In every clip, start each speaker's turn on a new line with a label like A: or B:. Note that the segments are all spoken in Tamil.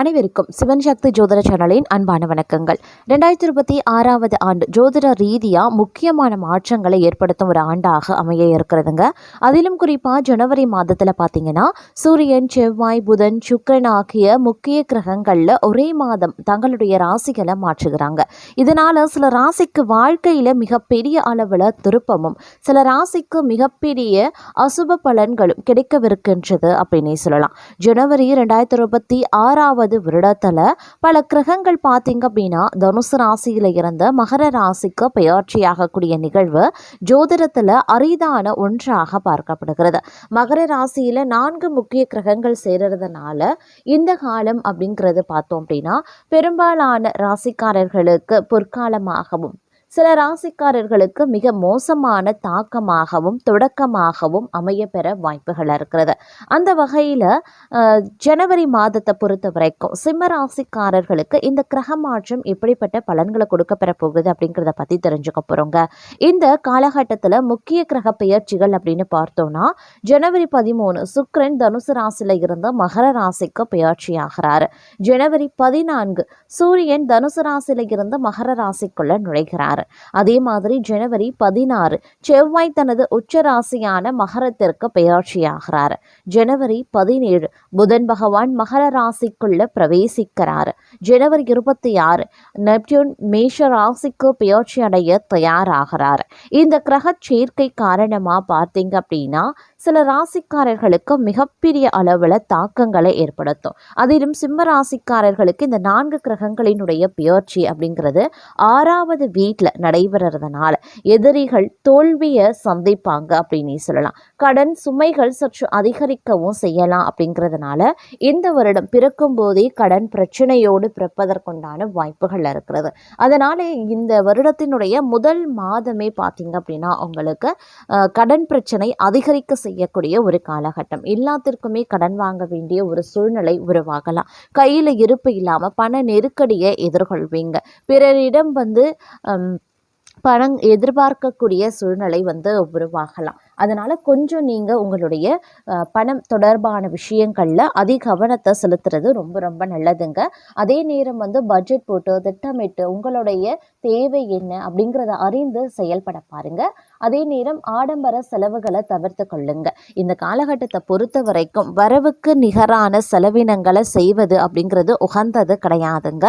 A: அனைவருக்கும் சிவன் சக்தி ஜோதிட சேனலின் அன்பான வணக்கங்கள். ரெண்டாயிரத்தி இருபத்தி ஆறாவது ஆண்டு ஜோதிட ரீதியாக முக்கியமான மாற்றங்களை ஏற்படுத்தும் ஒரு ஆண்டாக அமைய இருக்கிறதுங்க. அதிலும் குறிப்பாக ஜனவரி மாதத்தில் பார்த்தீங்கன்னா சூரியன் செவ்வாய் புதன் சுக்கிரன் ஆகிய முக்கிய கிரகங்களில் ஒரே மாதம் தங்களுடைய ராசிகளை மாற்றுகிறாங்க. இதனால் சில ராசிக்கு வாழ்க்கையில் மிகப்பெரிய அளவில் திருப்பமும் சில ராசிக்கு மிகப்பெரிய அசுப பலன்களும் கிடைக்கவிருக்கின்றது அப்படின்னே சொல்லலாம். ஜனவரி ரெண்டாயிரத்தி இருபத்தி ஆறாவது வருடத்தில் பல கிரகங்கள் பார்த்தீங்க அப்படின்னா தனுசு ராசியில் இருந்து மகர ராசிக்கு பெயர்ச்சியாகக்கூடிய நிகழ்வு ஜோதிடத்தில் அரிதான ஒன்றாக பார்க்கப்படுகிறது. மகர ராசியில் நான்கு முக்கிய கிரகங்கள் சேர்றதுனால இந்த காலம் அப்படிங்கிறது பார்த்தோம் அப்படின்னா பெரும்பாலான ராசிக்காரர்களுக்கு பொற்காலமாகவும் சில ராசிக்காரர்களுக்கு மிக மோசமான தாக்கமாகவும் தொடக்கமாகவும் அமையப்பெற வாய்ப்புகள் இருக்கிறது. அந்த வகையில் ஜனவரி மாதத்தை பொறுத்த வரைக்கும் சிம்ம ராசிக்காரர்களுக்கு இந்த கிரக மாற்றம் எப்படிப்பட்ட பலன்களை கொடுக்க பெற போகுது அப்படிங்கிறத பற்றி தெரிஞ்சுக்க போகிறோங்க இந்த காலகட்டத்தில் முக்கிய கிரக பெயர்ச்சிகள் அப்படின்னு பார்த்தோம்னா ஜனவரி பதிமூணு சுக்ரன் தனுசு ராசியில் இருந்து மகர ராசிக்கு பெயர்ச்சி ஆகிறார் ஜனவரி பதினான்கு சூரியன் தனுசு ராசியில் இருந்து மகர ராசிக்குள்ள நுழைகிறார். அதே மாதிரி ஜனவரி பதினாறு செவ்வாய் தனது உச்ச ராசியான மகரத்திற்கு பெயர்ச்சியாகிறார் ஜனவரி பதினேழு புதன் பகவான் மகர ராசிக்குள்ள பிரவேசிக்கிறார். ஜனவரி இருபத்தி ஆறு நெப்டியூன் மேஷ ராசிக்கு பெயர்ச்சி அடைய தயாராகிறார். இந்த கிரக சேர்க்கை காரணமாக பார்த்தீங்க அப்படின்னா சில ராசிக்காரர்களுக்கு மிகப்பெரிய அளவில் தாக்கங்களை ஏற்படுத்தும். அதிலும் சிம்ம ராசிக்காரர்களுக்கு இந்த நான்கு கிரகங்களினுடைய பெயர்ச்சி அப்படிங்கிறது ஆறாவது வீட்டில் நடைபெறதுனால எதிரிகள் தோல்வியை சந்திப்பாங்க அப்படின்னு சொல்லலாம். கடன் சுமைகள் சற்று அதிகரிக்கவும் செய்யலாம் அப்படிங்கிறதுனால இந்த வருடம் பிறக்கும் போதே கடன் பிரச்சனையோடு பிறப்பதற்குண்டான வாய்ப்புகள் இருக்கிறது. அதனால இந்த வருடத்தினுடைய முதல் மாதமே பார்த்தீங்க அப்படின்னா உங்களுக்கு கடன் பிரச்சனை அதிகரிக்க செய்யக்கூடிய ஒரு காலகட்டம். எல்லாத்திற்குமே கடன் வாங்க வேண்டிய ஒரு சூழ்நிலை உருவாகலாம். கையில் இருப்பு இல்லாமல் பண நெருக்கடியை எதிர்கொள்வீங்க. பிறரிடம் வந்து பணம் எதிர்பார்க்கக்கூடிய சூழ்நிலை வந்து உருவாகலாம். அதனால் கொஞ்சம் நீங்கள் உங்களுடைய பணம் தொடர்பான விஷயங்களில் அதிக கவனத்தை செலுத்துறது ரொம்ப ரொம்ப நல்லதுங்க. அதே நேரம் வந்து பட்ஜெட் போட்டு திட்டமிட்டு உங்களுடைய தேவை என்ன அப்படிங்கிறத அறிந்து செயல்பட பாருங்க. அதே நேரம் ஆடம்பர செலவுகளை தவிர்த்து கொள்ளுங்க. இந்த காலகட்டத்தை பொறுத்த வரைக்கும் வரவுக்கு நிகரான செலவினங்களை செய்வது அப்படிங்கிறது உகந்தது கிடையாதுங்க.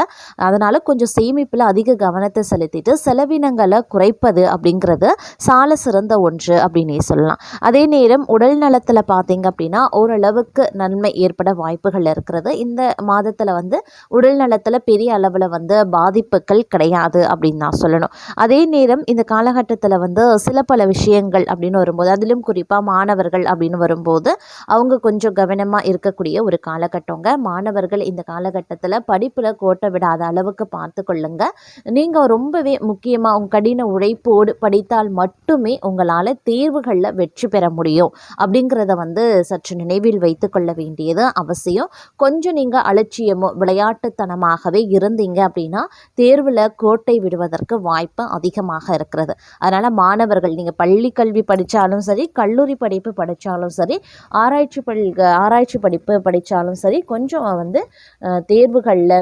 A: அதனால் கொஞ்சம் சேமிப்பில் அதிக கவனத்தை செலுத்திட்டு செலவினங்களை குறைப்பது அப்படிங்கிறது சால சிறந்த ஒன்று அப்படின்னே சொல்லலாம். அதே நேரம் உடல் நலத்தில் பார்த்தீங்க அப்படின்னா ஓரளவுக்கு நன்மை ஏற்பட வாய்ப்புகள் இருக்கிறது. இந்த மாதத்தில் வந்து உடல் நலத்தில் பெரிய அளவில் வந்து பாதிப்புகள் கிடையாது அப்படின்னு நான் சொல்லணும். அதே நேரம் இந்த காலகட்டத்தில் வந்து சில பல விஷயங்கள் அப்படின்னு வரும்போது அதிலும் குறிப்பாக மாணவர்கள் அப்படின்னு வரும்போது அவங்க கொஞ்சம் கவனமாக இருக்கக்கூடிய ஒரு காலகட்டங்க. மாணவர்கள் இந்த காலகட்டத்தில் படிப்பில் கோட்டை விடாத அளவுக்கு பார்த்து கொள்ளுங்க. நீங்கள் ரொம்பவே முக்கியமாக உங்கள் கடின உழைப்போடு படித்தால் மட்டுமே உங்களால் தேர்வுகளில் வெற்றி பெற முடியும் அப்படிங்கிறத வந்து சற்று நினைவில் வைத்து கொள்ள வேண்டியது அவசியம். கொஞ்சம் நீங்கள் அலட்சியமோ விளையாட்டுத்தனமாகவே இருந்தீங்க அப்படின்னா தேர்வில் கோட்டை விடுவதற்கு வாய்ப்பு அதிகமாக இருக்கிறது. அதனால் மாணவர்கள் நீங்கள் பள்ளி கல்வி படித்தாலும் சரி கல்லூரி படிப்பு படித்தாலும் சரி ஆராய்ச்சி பள்ளி ஆராய்ச்சி படிப்பு படித்தாலும் சரி கொஞ்சம் வந்து தேர்வுகளில்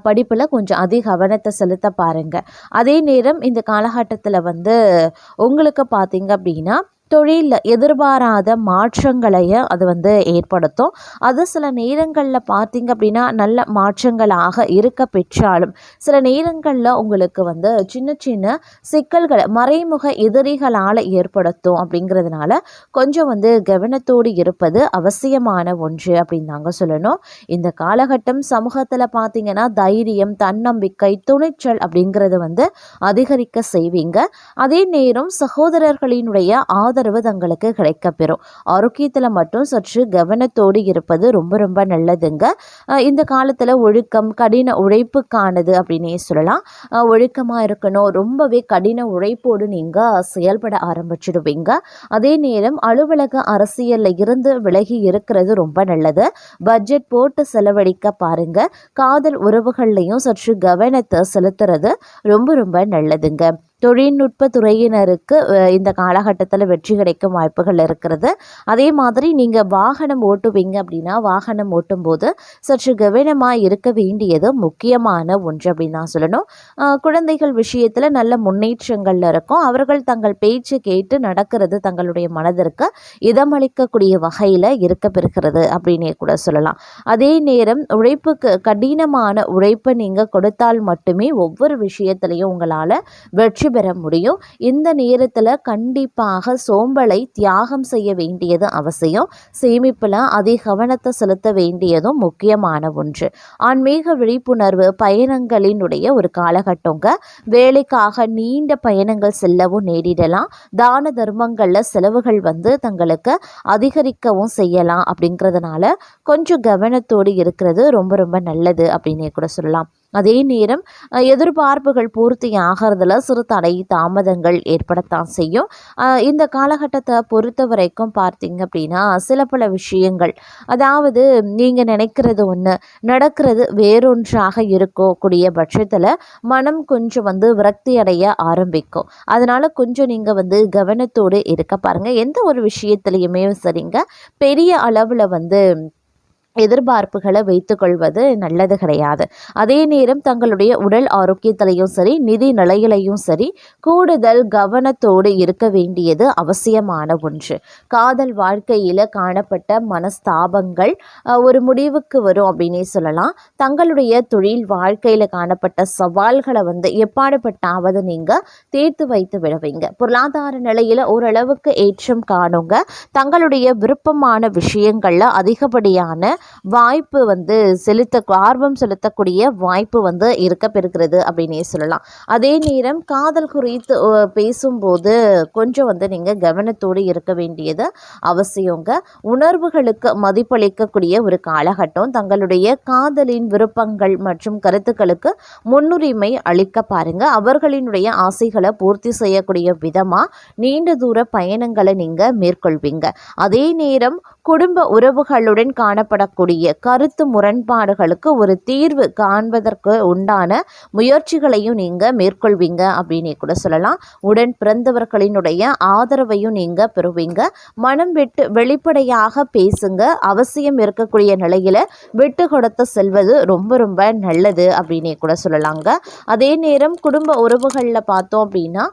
A: படிப்பில் கொஞ்சம் அதிக கவனத்தை செலுத்த பாருங்கள் அதே நேரம் இந்த காலகட்டத்தில் வந்து உங்களுக்கு பார்த்தீங்க அப்படின்னா தொழிலில் எதிர்பாராத மாற்றங்களையும் அது வந்து ஏற்படுத்தும். அது சில நேரங்களில் பார்த்திங்க அப்படின்னா நல்ல மாற்றங்களாக இருக்க பெற்றாலும் சில நேரங்களில் உங்களுக்கு வந்து சின்ன சின்ன சிக்கல்களை மறைமுக எதிரிகளால் ஏற்படுத்தும் அப்படிங்கிறதுனால கொஞ்சம் வந்து கவனத்தோடு இருப்பது அவசியமான ஒன்று அப்படின்னு தாங்க சொல்லணும். இந்த காலகட்டம் சமூகத்தில் பார்த்திங்கன்னா தைரியம் தன்னம்பிக்கை துணிச்சல் அப்படிங்கிறது வந்து அதிகரிக்க செய்வீங்க. அதே நேரம் சகோதரர்களினுடைய ஆதரவு ஆதரவு தங்களுக்கு கிடைக்கப்பெறும். ஆரோக்கியத்தில் மட்டும் சற்று கவனத்தோடு இருப்பது ரொம்ப ரொம்ப நல்லதுங்க. இந்த காலத்தில் ஒழுக்கம் கடின உழைப்புக்கானது அப்படின்னே சொல்லலாம். ஒழுக்கமாக இருக்கணும். ரொம்பவே கடின உழைப்போடு நீங்கள் செயல்பட ஆரம்பிச்சிடுவீங்க. அதே நேரம் அலுவலக அரசியலில் இருந்து விலகி இருக்கிறது ரொம்ப நல்லது. பட்ஜெட் போட்டு செலவழிக்க பாருங்க. காதல் உறவுகள்லையும் சற்று கவனத்தை செலுத்துறது ரொம்ப ரொம்ப நல்லதுங்க. தொழில்நுட்ப துறையினருக்கு இந்த காலகட்டத்தில் வெற்றி கிடைக்கும் வாய்ப்புகள் இருக்கிறது. அதே மாதிரி நீங்கள் வாகனம் ஓட்டுவீங்க அப்படின்னா வாகனம் ஓட்டும்போது சற்று கவனமாக இருக்க வேண்டியது முக்கியமான ஒன்று அப்படின்னு நான் சொல்லணும். குழந்தைகள் விஷயத்தில் நல்ல முன்னேற்றங்கள் இருக்கும். அவர்கள் தங்கள் பேச்சு கேட்டு நடக்கிறது தங்களுடைய மனதிற்கு இதமளிக்கக்கூடிய வகையில் இருக்க பெறுகிறது அப்படின்னே கூட சொல்லலாம். அதே நேரம் உழைப்புக்கு கடினமான உழைப்பை நீங்கள் கொடுத்தால் மட்டுமே ஒவ்வொரு விஷயத்திலையும் உங்களால் வெற்றி பெற முடியும். இந்த நேரத்தில் கண்டிப்பாக சோம்பலை தியாகம் செய்ய வேண்டியது அவசியம். சேமிப்பில் அதிக கவனத்தை செலுத்த வேண்டியதும் முக்கியமான ஒன்று. ஆன்மீக விழிப்புணர்வு பயணங்களினுடைய ஒரு காலகட்டங்க. வேலைக்காக நீண்ட பயணங்கள் செல்லவும் நேரிடலாம். தான தர்மங்களில் செலவுகள் வந்து தங்களுக்கு அதிகரிக்கவும் செய்யலாம் அப்படிங்கிறதுனால கொஞ்சம் கவனத்தோடு இருக்கிறது ரொம்ப ரொம்ப நல்லது அப்படின்னே கூட சொல்லலாம். அதே நேரம் எதிர்பார்ப்புகள் பூர்த்தி ஆகிறதுல சிறு தடை தாமதங்கள் ஏற்படத்தான் செய்யும். இந்த காலகட்டத்தை பொறுத்த வரைக்கும் பார்த்தீங்க அப்படின்னா சில பல விஷயங்கள் அதாவது நீங்கள் நினைக்கிறது ஒன்று நடக்கிறது வேறொன்றாக இருக்கக்கூடிய பட்சத்தில் மனம் கொஞ்சம் வந்து விரக்தி அடைய ஆரம்பிக்கும். அதனால் கொஞ்சம் நீங்கள் வந்து கவனத்தோடு இருக்க பாருங்கள் எந்த ஒரு விஷயத்துலையுமே சரிங்க பெரிய அளவில் வந்து எதிர்பார்ப்புகளை வைத்துக்கொள்வது நல்லது கிடையாது. அதே நேரம் தங்களுடைய உடல் ஆரோக்கியத்திலையும் சரி நிதி நிலையிலையும் சரி கூடுதல் கவனத்தோடு இருக்க வேண்டியது அவசியமான ஒன்று. காதல் வாழ்க்கையில் காணப்பட்ட மனஸ்தாபங்கள் ஒரு முடிவுக்கு வரும் அப்படின்னே சொல்லலாம். தங்களுடைய தொழில் வாழ்க்கையில் காணப்பட்ட சவால்களை வந்து எப்பாடுபட்டாவது நீங்கள் தீர்த்து வைத்து விடுவீங்க. பொருளாதார நிலையில் ஓரளவுக்கு ஏற்றம் காணுங்க. தங்களுடைய விருப்பமான விஷயங்களில் அதிகப்படியான வாய்ப்பு வந்து செலுத்த ஆர்வம் செலுத்தக்கூடிய வாய்ப்பு வந்து இருக்க பெறுகிறது அப்படின்னே சொல்லலாம். அதே நேரம் காதல் குறித்து பேசும்போது கொஞ்சம் வந்து நீங்கள் கவனத்தோடு இருக்க வேண்டியது அவசியங்க. உணர்வுகளுக்கு மதிப்பளிக்கக்கூடிய ஒரு காலகட்டம். தங்களுடைய காதலின் விருப்பங்கள் மற்றும் கருத்துக்களுக்கு முன்னுரிமை அளிக்க பாருங்க. அவர்களினுடைய ஆசைகளை பூர்த்தி செய்யக்கூடிய விதமாக நீண்ட தூர பயணங்களை நீங்கள் மேற்கொள்வீங்க. அதே நேரம் குடும்ப உறவுகளுடன் காணப்படக்கூடிய கருத்து முரண்பாடுகளுக்கு ஒரு தீர்வு காண்பதற்கு உண்டான முயற்சிகளையும் நீங்கள் மேற்கொள்வீங்க அப்படின்னே கூட சொல்லலாம். உடன் பிறந்தவர்களினுடைய ஆதரவையும் நீங்கள் பெறுவீங்க. மனம் விட்டு வெளிப்படையாக பேசுங்க. அவசியம் இருக்கக்கூடிய நிலையில் விட்டு கொடுத்து செல்வது ரொம்ப ரொம்ப நல்லது அப்படின்னே கூட சொல்லலாங்க. அதே நேரம் குடும்ப உறவுகளில் பார்த்தோம் அப்படின்னா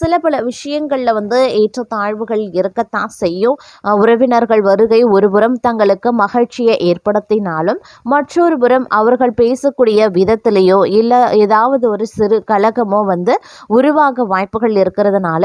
A: சில பல விஷயங்களில் வந்து ஏற்றத்தாழ்வுகள் இருக்கத்தான் செய்யும். உறவினர்கள் வருகை ஒருபுறம் தங்களுக்கு மகிழ்ச்சியை ஏற்படுத்தினாலும் மற்றொரு புறம் அவர்கள் பேசக்கூடிய விதத்திலேயோ இல்லை ஏதாவது ஒரு சிறு கலகமோ வந்து உருவாக வாய்ப்புகள் இருக்கிறதுனால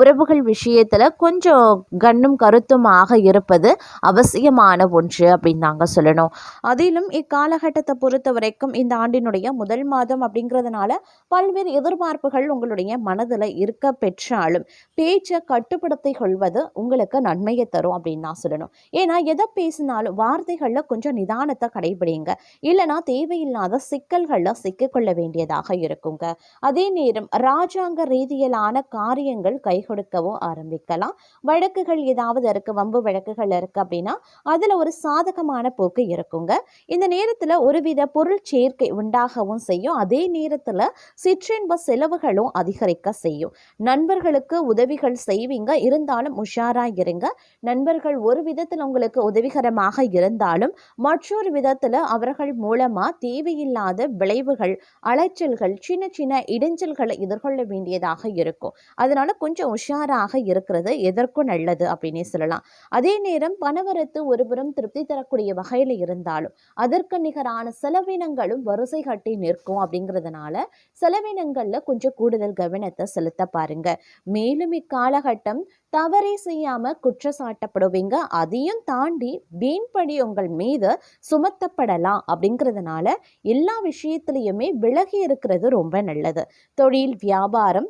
A: உறவுகள் விஷயத்தில் கொஞ்சம் கண்ணும் கருத்துமாக இருப்பது அவசியமான ஒன்று அப்படின்னு நாங்கள் சொல்லணும். அதிலும் இக்காலகட்டத்தை பொறுத்த வரைக்கும் இந்த ஆண்டினுடைய முதல் மாதம் அப்படிங்கிறதுனால பல்வேறு எதிர்பார்ப்புகள் உங்களுடைய மனதில் இருக்க பெற்றாலும் பேச்சை கட்டுப்படுத்திக் கொள்வது உங்களுக்கு நன்மையை தரும் அப்படின்னு நான் சொல்லணும். ஏன்னா எதை பேசினாலும் வார்த்தைகளில் கொஞ்சம் நிதானத்தை கடைபிடிங்க. இல்லைனா தேவையில்லாத சிக்கல்களில் சிக்கிக்கொள்ள வேண்டியதாக இருக்குங்க. அதே நேரம் ராஜாங்க ரீதியிலான காரியங்கள் கை கொடுக்கவும் ஆரம்பிக்கலாம். வழக்குகள் ஏதாவது இருக்குது வம்பு வழக்குகள் இருக்குது அப்படின்னா அதில் ஒரு சாதகமான போக்கு இருக்குங்க. இந்த நேரத்தில் ஒருவித பொருள் சேர்க்கை உண்டாகவும் செய்யும். அதே நேரத்தில் சிற்றின்ப செலவுகளும் அதிகரிக்க செய்யும். நண்பர்களுக்கு உதவிகள் செய்வீங்க. இருந்தாலும் உஷாராக இருங்க. நண்பர்கள் ஒருவித விதத்தில் உங்களுக்கு உதவிகரமாக இருந்தாலும் மற்றொரு விதத்தில் அவர்கள் மூலமாக தேவையில்லாத விளைவுகள் அலைச்சல்கள் சின்ன சின்ன இடைஞ்சல்களை எதிர்கொள்ள வேண்டியதாக இருக்கும். அதனால கொஞ்சம் உஷாராக இருக்கிறது எதற்கும் நல்லது அப்படின்னு சொல்லலாம். அதே நேரம் பணவரத்து ஒருபுறம் திருப்தி தரக்கூடிய வகையில் இருந்தாலும் அதற்கு நிகரான செலவினங்களும் வரிசை கட்டி நிற்கும் அப்படிங்கிறதுனால செலவினங்களில் கொஞ்சம் கூடுதல் கவனத்தை செலுத்த பாருங்க. மேலும் இக்காலகட்டம் தவறே செய்யாம அது அதையும் தாண்டி வீண்படி உங்கள் மீது சுமத்தப்படலாம் அப்படிங்கிறதுனால எல்லா விஷயத்துலையுமே விலகி இருக்கிறது ரொம்ப நல்லது. தொழில் வியாபாரம்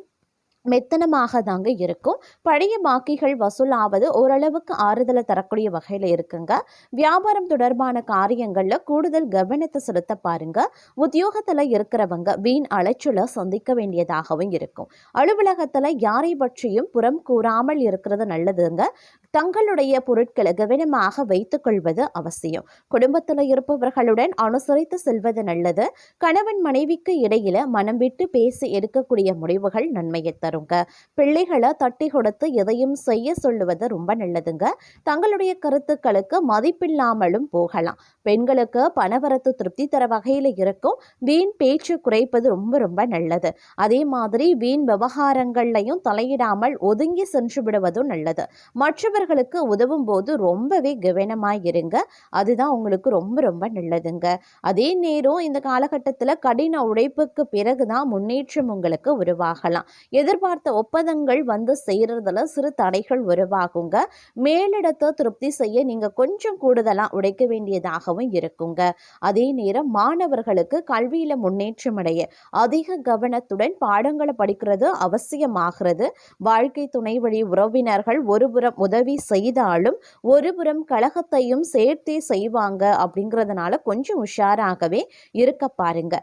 A: மெத்தனமாக தாங்க இருக்கும். பழைய பாக்கிகள் வசூலாவது ஓரளவுக்கு ஆறுதலை தரக்கூடிய வகையில் இருக்குங்க. வியாபாரம் தொடர்பான காரியங்களில் கூடுதல் கவனத்தை செலுத்த பாருங்க. உத்தியோகத்தில் இருக்கிறவங்க வீண் அலைச்சலை சந்திக்க வேண்டியதாகவும் இருக்கும். அலுவலகத்தில் யாரை பற்றியும் புறம் கூறாமல் இருக்கிறது நல்லதுங்க. தங்களுடைய பொருட்களை கவனமாக வைத்துக் கொள்வது அவசியம். குடும்பத்தில் இருப்பவர்களுடன் அனுசரித்து செல்வது நல்லது. கணவன் மனைவிக்கு இடையில மனம் விட்டு பேசி எடுக்கக்கூடிய முடிவுகள் நன்மையை தருங்க. பிள்ளைகளை தட்டி கொடுத்து எதையும் செய்ய சொல்லுவது ரொம்ப நல்லதுங்க. தங்களுடைய கருத்துக்களுக்கு மதிப்பில்லாமலும் போகலாம். பெண்களுக்கு பணவரத்து திருப்தி தர வகையில் இருக்கும். வீண் பேச்சு குறைப்பது ரொம்ப ரொம்ப நல்லது. அதே மாதிரி வீண் விவகாரங்கள்லையும் தலையிடாமல் ஒதுங்கி சென்று விடுவதும் நல்லது. மற்றவர் மற்றவர்களுக்கு உதவும் போது ரொம்பவே கவனமாய் இருங்க அதுதான் உங்களுக்கு ரொம்ப ரொம்ப நல்லதுங்க. அதே நேரம் இந்த காலகட்டத்தில் கடின உழைப்புக்கு பிறகுதான் முன்னேற்றம் உங்களுக்கு உருவாகலாம். எதிர்பார்த்த ஒப்பந்தங்கள் வந்து செய்கிறதுல சிறு தடைகள் உருவாகுங்க. மேலிடத்தை திருப்தி செய்ய நீங்கள் கொஞ்சம் கூடுதலாக உடைக்க வேண்டியதாகவும் இருக்குங்க. அதே நேரம் மாணவர்களுக்கு கல்வியில் முன்னேற்றம் அடைய அதிக கவனத்துடன் பாடங்களை படிக்கிறது அவசியமாகிறது. வாழ்க்கை துணை வழி உறவினர்கள் ஒருபுறம் உதவி உதவி செய்தாலும் ஒருபுறம் கழகத்தையும் சேர்த்தே செய்வாங்க அப்படிங்கிறதுனால கொஞ்சம் உஷாராகவே இருக்க பாருங்க.